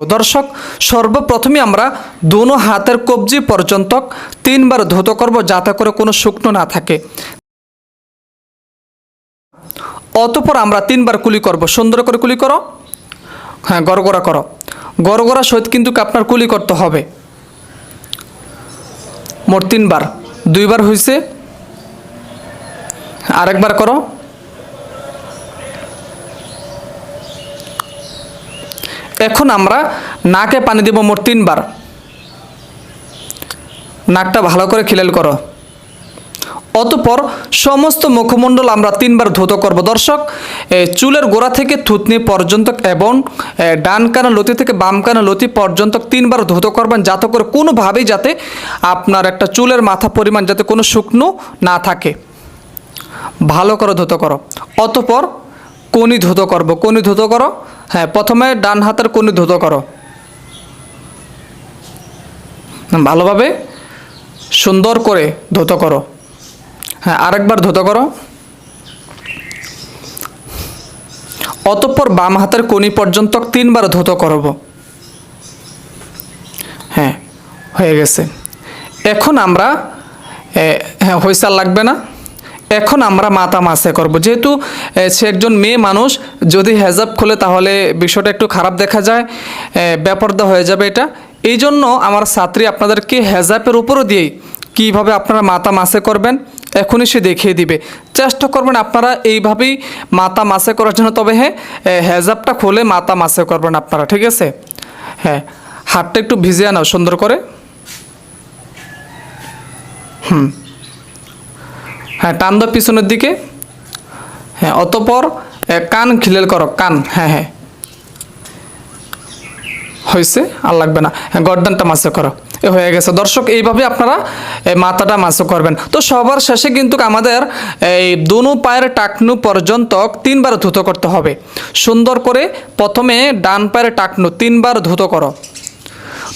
দর্শক, সর্বপ্রথমে আমরা দুনো হাতের কবজি পর্যন্ত তিনবার ধুত করব যাতে করে কোনো শুকনো না থাকে। অতপর আমরা তিনবার কুলি করব। সুন্দর করে কুলি করো। হ্যাঁ গড়গড়া করো। গড়গড়া সহিত কিন্তু আপনার কুলি করতে হবে। মোট তিনবার। দুইবার হয়েছে আরেকবার করো। এখন আমরা নাকে পানি দেব মোট তিনবার। নাকটা ভালো করে খিলেল করো। অতপর সমস্ত মুখমণ্ডল আমরা তিনবার ধুত করব। দর্শক চুলের গোড়া থেকে থুতনি পর্যন্ত এবং ডান কানা লতি থেকে বাম কানা লতি পর্যন্ত তিনবার ধুত করবেন যাতে করে কোনোভাবেই যাতে আপনার একটা চুলের মাথা পরিমাণ যাতে কোনো শুকনো না থাকে। ভালো করে ধুত করো। অতপর কনি ধুত করব। কনি ধুত করো। হ্যাঁ প্রথমে ডান হাতের কনি ধুত করো। ভালোভাবে সুন্দর করে ধুত করো। হ্যাঁ আরেকবার ধুত করো। অতঃপর বাম হাতের কনি পর্যন্ত তিনবার ধুত করব। হ্যাঁ হয়ে গেছে। এখন আমরা হ্যাঁ হয়েছে লাগবে না। এখন আমরা মাতা মাসে করব। যেহেতু সে একজন মেয়ে মানুষ যদি হেজাব খোলে তাহলে বিষয়টা একটু খারাপ দেখা যায় এ, বেপর্দা হয়ে যাবে এটা। এই জন্য আমার ছাত্রী আপনাদেরকে হেজাবের উপরও দিয়েই কীভাবে আপনারা মাতা মাসে করবেন এখনই সে দেখিয়ে দিবে। চেষ্টা করবেন আপনারা এইভাবেই মাতা মাসে করার জন্য তবে হ্যাঁ হেজাবটা খুলে মাতা মাসে করবেন আপনারা ঠিক আছে? হ্যাঁ হাতটা একটু ভিজিয়ে নাও সুন্দর করে। হ্যাঁ টান দাও পিছনের দিকে। হ্যাঁ অতপর কান খিলেল করো, কান হ্যাঁ হ্যাঁ। হয়েছে আর লাগবে না। হ্যাঁ গর্দানটা মাসে করো। এ, হয়ে গেছে। দর্শক, এইভাবে আপনারা মাথাটা মাসে করবেন। তো সবার শেষে কিন্তু আমাদের, এই দুনু পায়ের টাকনু পর্যন্ত তিনবার ধুতো করতে হবে। সুন্দর করে প্রথমে ডান পায়ের টাকনু তিনবার ধুতো করো।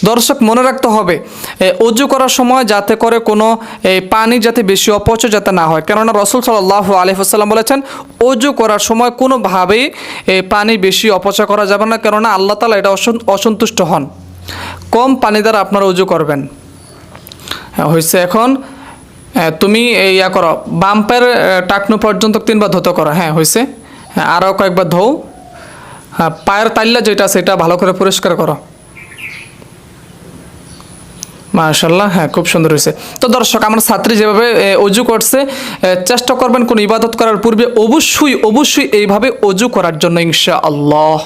দর্শক মনে রাখতে হবে অজু করার সময় যাতে করে কোনো এই পানি যাতে বেশি অপচয় যাতে না হয়। কেননা রসুল সাল্লাহ আলহিহাল্লাম বলেছেন অজু করার সময় কোনোভাবেই এই পানি বেশি অপচয় করা যাবে না কেননা আল্লাহ তালা এটা অসন- অসন্তুষ্ট হন। কম পানি দ্বারা আপনারা অজু করবেন। হ্যাঁ, হয়েছে এখন তুমি ইয়া করো বাম পায়ের এ, টাকনু পর্যন্ত তিনবার ধুতো করো। হ্যাঁ হয়েছে হ্যাঁ আরও কয়েকবার ধৌ হ্যাঁ পায়ের তাল্লা যেটা সেটা ভালো করে পরিষ্কার করো। মাশাল্লাহ হ্যাঁ খুব সুন্দর হয়েছে। তো দর্শক, আমার ছাত্রী যেভাবে অজু করছে চেষ্টা করবেন কোন ইবাদত করার পূর্বে অবশ্যই অবশ্যই এইভাবে অজু করার জন্য ইনশা আল্লাহ